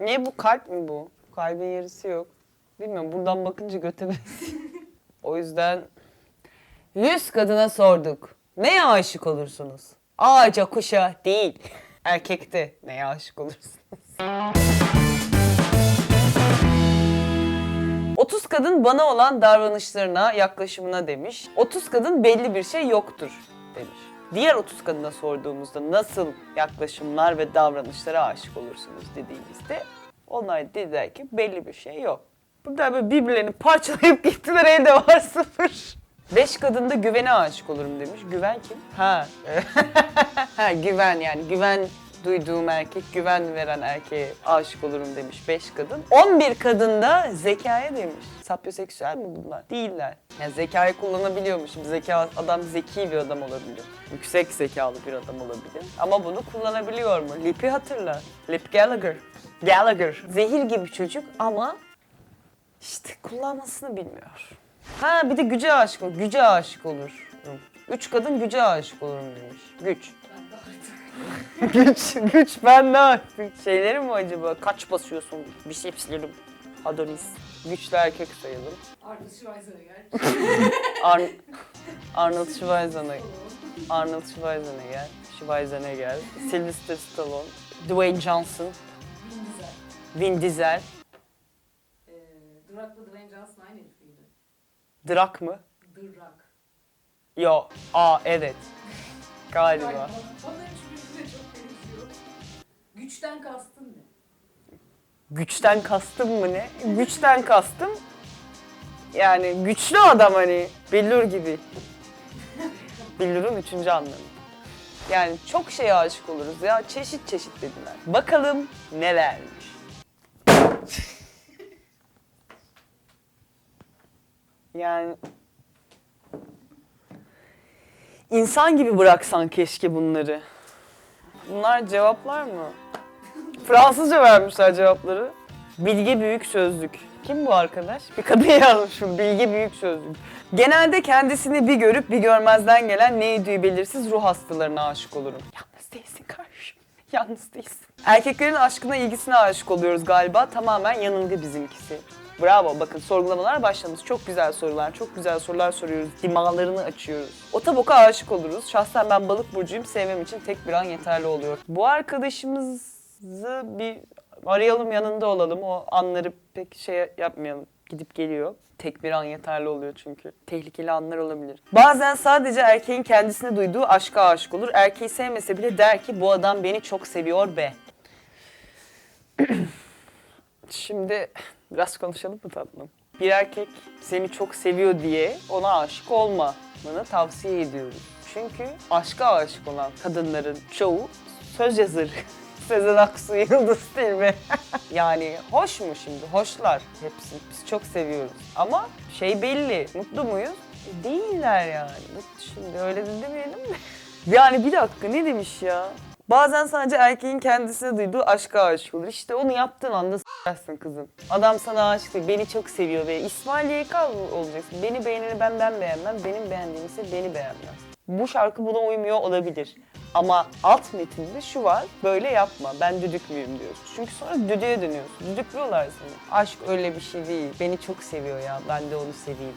Niye bu kalp mi bu? Kalbin yarısı yok. Bilmiyorum buradan bakınca göte benziyor. O yüzden 100 kadına sorduk. Neye aşık olursunuz? Ağaca, kuşa değil. Erkekte neye aşık olursunuz? 30 kadın bana olan davranışlarına, yaklaşımına demiş. 30 kadın belli bir şey yoktur demiş. Diğer 30 kadına sorduğumuzda nasıl yaklaşımlar ve davranışlara aşık olursunuz dediğimizde onlar dediler ki belli bir şey yok. Burada böyle birbirlerini parçalayıp gittiler evde var sıfır. Beş kadında güvene aşık olurum demiş. Güven kim? Ha. ha güven yani güven duyduğum erkek, güven veren erkeğe aşık olurum demiş 5 kadın. 11 kadın da zekaya demiş. Sapyoseksüel mi bunlar? Değiller. Yani zekayı kullanabiliyormuşum. Zeka, adam zeki bir adam olabilir. Yüksek zekalı bir adam olabilir. Ama bunu kullanabiliyor mu? Lip'i hatırla. Lip Gallagher. Gallagher. Zehir gibi çocuk ama işte kullanmasını bilmiyor. Ha bir de güce aşık olur. Güce aşık olur. Üç kadın güce aşık olurum demiş. Güç. Güç, güç ben ne artık? Şeyleri mi acaba? Kaç basıyorsun? Bicepslerim. Adonis. Güçlü erkek sayılır. Arnold Schwarzenegger. Ar Arnold Schwarzenegger. Arnold Schwarzenegger. Schwarzenegger. Sylvester Stallone. Dwayne Johnson. Vin Diesel. Vin Diesel. Ee, Drak'la Dwayne Johnson aynı herif miydi? Drak mı? Drak. Yo. Aa evet. Galiba. Benziyor. Güçten kastın ne? Güçten kastım mı ne? Güçten kastım yani güçlü adam hani billur gibi. Billur'un üçüncü anlamı. Yani çok şeye aşık oluruz ya çeşit çeşit dediler. Bakalım nelermiş. yani insan gibi bıraksan keşke bunları. Bunlar cevaplar mı? Fransızca vermişler cevapları. Bilge Büyük Sözlük. Kim bu arkadaş? Bir kadın yazmış bu Bilge Büyük Sözlük. Genelde kendisini bir görüp bir görmezden gelen neydi belirsiz ruh hastalarına aşık olurum. Yalnız değilsin kardeşim. Yalnız değilsin. Erkeklerin aşkına ilgisine aşık oluyoruz galiba. Tamamen yanılgı bizimkisi. Bravo bakın sorgulamalar başlamış. Çok güzel sorular, çok güzel sorular soruyoruz. Dimağlarını açıyoruz. Otoboka aşık oluruz. Şahsen ben balık burcuyum. Sevmem için tek bir an yeterli oluyor. Bu arkadaşımızı bir arayalım yanında olalım. O anları pek şey yapmayalım. Gidip geliyor. Tek bir an yeterli oluyor çünkü. Tehlikeli anlar olabilir. Bazen sadece erkeğin kendisine duyduğu aşka aşık olur. Erkeği sevmese bile der ki bu adam beni çok seviyor be. Şimdi biraz konuşalım mı tatlım? Bir erkek seni çok seviyor diye ona aşık olmanı tavsiye ediyoruz. Çünkü aşka aşık olan kadınların çoğu söz yazarı. Sezen Aksu, Yıldız Tilbe. yani hoş mu şimdi? Hoşlar hepsi. Biz çok seviyoruz. Ama şey belli. Mutlu muyuz? Değiller yani. Şimdi öyle de demeyelim de. Yani bir dakika ne demiş ya? Bazen sadece erkeğin kendisine duyduğu aşka aşık olur. İşte onu yaptığın anda s**ersın kızım. Adam sana aşık değil, beni çok seviyor ve İsmail YK olacaksın. Beni beğeneni ben ben beğenmem, benim beğendiğim ise beni beğenmez. Bu şarkı buna uymuyor olabilir. Ama alt metinde şu var, böyle yapma, ben düdük müyüm diyorsun. Çünkü sonra düdüğe dönüyorsun, düdüklüyorlar seni. Aşk öyle bir şey değil, beni çok seviyor ya, ben de onu seveyim.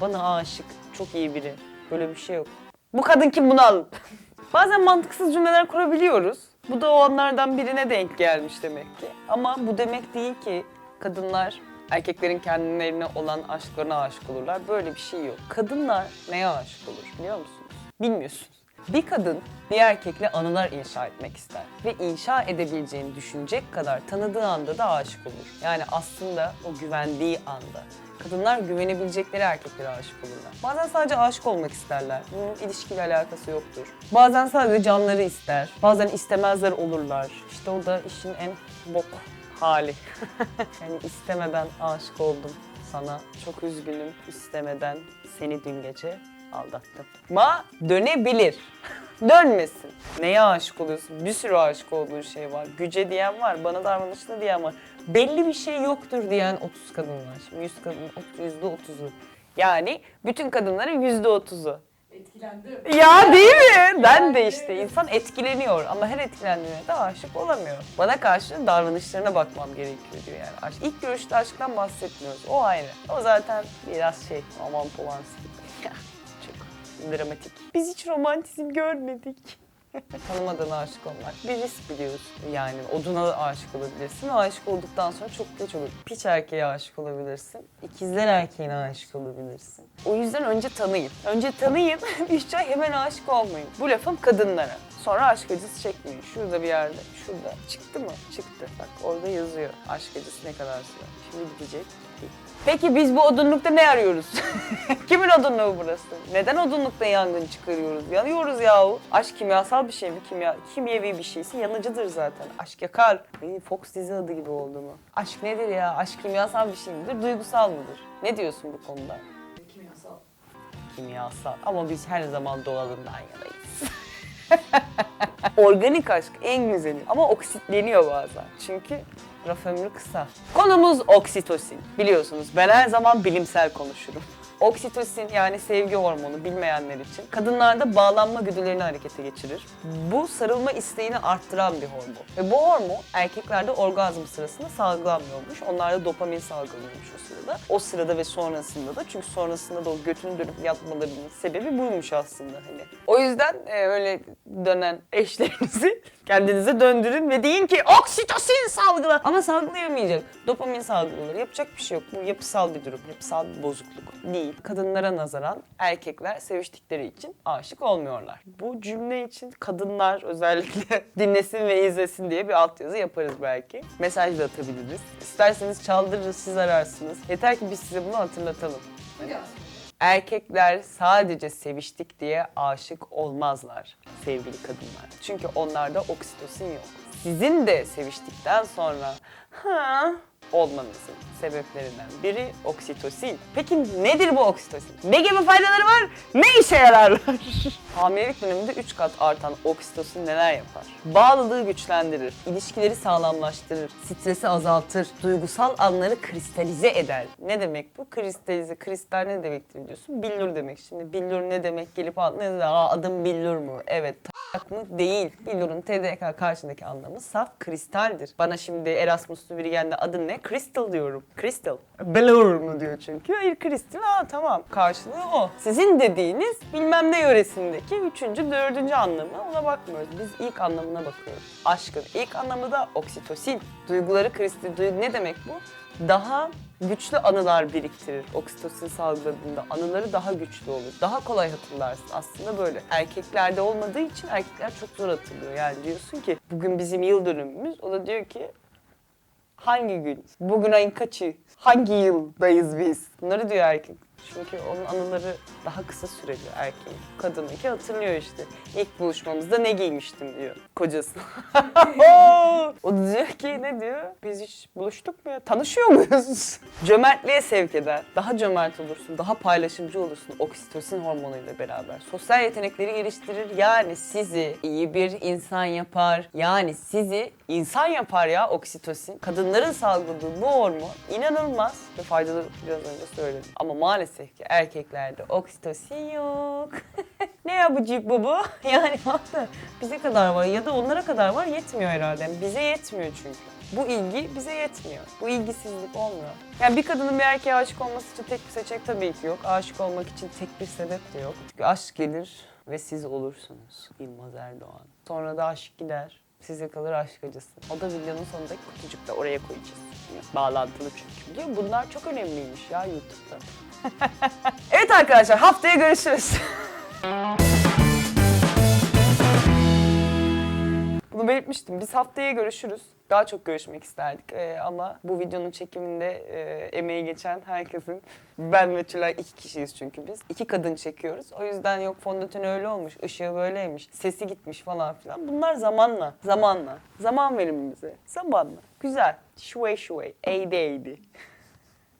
Bana aşık, çok iyi biri, böyle bir şey yok. Bu kadın kim bunu alın? Bazen mantıksız cümleler kurabiliyoruz. Bu da o anlardan birine denk gelmiş demek ki. Ama bu demek değil ki kadınlar erkeklerin kendilerine olan aşklarına aşık olurlar. Böyle bir şey yok. Kadınlar neye aşık olur biliyor musunuz? Bilmiyorsunuz. Bir kadın bir erkekle anılar inşa etmek ister ve inşa edebileceğini düşünecek kadar tanıdığı anda da aşık olur. Yani aslında o güvendiği anda. Kadınlar güvenebilecekleri erkeklere aşık olurlar. Bazen sadece aşık olmak isterler. Bunun ilişkiyle alakası yoktur. Bazen sadece canları ister. Bazen istemezler olurlar. İşte o da işin en bok hali. yani istemeden aşık oldum sana. Çok üzgünüm istemeden seni dün gece aldattım. Ma dönebilir. Dönmesin. Neye aşık oluyorsun? Bir sürü aşık olduğun şey var. Güce diyen var, bana davranışlı diyen var. Belli bir şey yoktur diyen 30 kadın var. Şimdi 100 kadın, yüzde 30'u. Yani bütün kadınların yüzde 30'u. etkilendim. Ya değil mi? Ben de işte insan etkileniyor ama her etkilendiğine de aşık olamıyor. Bana karşı davranışlarına bakmam gerekiyor diyor yani. İlk görüşte aşktan bahsetmiyoruz. O ayrı. O zaten biraz şey aman. Çok dramatik. Biz hiç romantizm görmedik. Tanımadan aşık olmak bir risk biliyorsun. Yani oduna aşık olabilirsin. Aşık olduktan sonra çok geç olur. Piç erkeğe aşık olabilirsin. İkizler erkeğine aşık olabilirsin. O yüzden önce tanıyın. Önce tanıyın. Üç ay hemen aşık olmayın. Bu lafım kadınlara. Sonra aşk acısı çekmeyin. Şurada bir yerde. Şurada. Çıktı mı? Çıktı. Bak orada yazıyor. Aşk acısı ne kadar sürer. Şimdi gidecek. Peki biz bu odunlukta ne arıyoruz? Kimin odunluğu burası? Neden odunlukta yangın çıkarıyoruz? Yanıyoruz yahu. Aşk kimyasal bir şey mi? Kimya, kimyevi bir şeyse yanıcıdır zaten. Aşk yakar. Fox dizi adı gibi oldu mu? Aşk nedir ya? Aşk kimyasal bir şey midir? Duygusal mıdır? Ne diyorsun bu konuda? Kimyasal. Kimyasal. Ama biz her zaman doğalından yanayız. Organik aşk en güzeli ama oksitleniyor bazen. Çünkü raf ömrü kısa. Konumuz oksitosin. Biliyorsunuz ben her zaman bilimsel konuşurum. Oksitosin yani sevgi hormonu bilmeyenler için kadınlarda bağlanma güdülerini harekete geçirir. Bu sarılma isteğini arttıran bir hormon. Ve bu hormon erkeklerde orgazm sırasında salgılanmıyormuş. Onlarda dopamin salgılanıyormuş o sırada. O sırada ve sonrasında da çünkü sonrasında da o götünü dönüp yatmalarının sebebi buymuş aslında hani. O yüzden e, öyle dönen eşlerinizi kendinize döndürün ve deyin ki oksitosin salgıla. Ama salgılayamayacak. Dopamin salgılanır. Yapacak bir şey yok. Bu yapısal bir durum. Yapısal bir bozukluk değil. Kadınlara nazaran erkekler seviştikleri için aşık olmuyorlar. Bu cümle için kadınlar özellikle dinlesin ve izlesin diye bir altyazı yaparız belki. Mesaj da atabiliriz. İsterseniz çaldırırız, siz ararsınız. Yeter ki biz size bunu hatırlatalım. Hadi. Erkekler sadece seviştik diye aşık olmazlar sevgili kadınlar. Çünkü onlarda oksitosin yok. Sizin de seviştikten sonra ha olmanızın sebeplerinden biri oksitosin. Peki nedir bu oksitosin? Ne gibi faydaları var? Ne işe yararlar? Hamilelik döneminde 3 kat artan oksitosin neler yapar? Bağlılığı güçlendirir, ilişkileri sağlamlaştırır, stresi azaltır, duygusal anları kristalize eder. Ne demek bu? Kristalize, kristal ne demektir diyorsun? Billur demek. Şimdi billur ne demek? Gelip ne Aa, adım billur mu? Evet. Tak mı? Değil. Billur'un TDK karşındaki anlamı saf kristaldir. Bana şimdi Erasmus'lu biri geldi adı ne? Crystal diyorum. Crystal. Billur mu diyor çünkü. Hayır kristal. Aa tamam. Karşılığı o. Sizin dediğiniz bilmem ne yöresindeki üçüncü, dördüncü anlamı ona bakmıyoruz. Biz ilk anlamına bakıyoruz. Aşkın ilk anlamı da oksitosin. Duyguları kristal. Duygu ne demek bu? Daha güçlü anılar biriktirir. Oksitosin salgıladığında anıları daha güçlü olur. Daha kolay hatırlarsın. Aslında böyle. Erkeklerde olmadığı için erkekler çok zor hatırlıyor. Yani diyorsun ki bugün bizim yıl dönümümüz. O da diyor ki hangi gün? Bugün ayın kaçı? Hangi yıldayız biz? Bunları diyor erkek. Çünkü onun anıları daha kısa süreli erkeğin. Kadınınki hatırlıyor işte. İlk buluşmamızda ne giymiştim diyor kocası. o da diyor ki ne diyor? Biz hiç buluştuk mu ya? Tanışıyor muyuz? Cömertliğe sevk eder. Daha cömert olursun, daha paylaşımcı olursun oksitosin hormonuyla beraber. Sosyal yetenekleri geliştirir. Yani sizi iyi bir insan yapar. Yani sizi insan yapar ya oksitosin. Kadınların salgıladığı bu hormon inanılmaz ve faydalı biraz önce söyledim. Ama maalesef ki erkeklerde oksitosin yok. ne ya bu cip? Yani haklı. Bize kadar var ya da onlara kadar var yetmiyor herhalde. Bize yetmiyor çünkü. Bu ilgi bize yetmiyor. Bu ilgisizlik olmuyor. Yani bir kadının bir erkeğe aşık olması için tek bir seçenek tabii ki yok. Aşık olmak için tek bir sebep de yok. Çünkü aşk gelir ve siz olursunuz. Yılmaz Erdoğan. Sonra da aşk gider. Size kalır aşk acısı. O da videonun sonundaki kutucukta oraya koyacağız. Bağlantılı çünkü. Biliyor Bunlar çok önemliymiş ya YouTube'da. Evet arkadaşlar haftaya görüşürüz. Bunu belirtmiştim. Biz haftaya görüşürüz. Daha çok görüşmek isterdik Ee, ama bu videonun çekiminde e, emeği geçen herkesin ben ve Tülay iki kişiyiz çünkü biz. İki kadın çekiyoruz. O yüzden yok fondöten öyle olmuş, ışığı böyleymiş, sesi gitmiş falan filan. Bunlar zamanla, zamanla. Zaman verin bize. Zamanla. Güzel. Şuey şuey. Eğdi eğdi.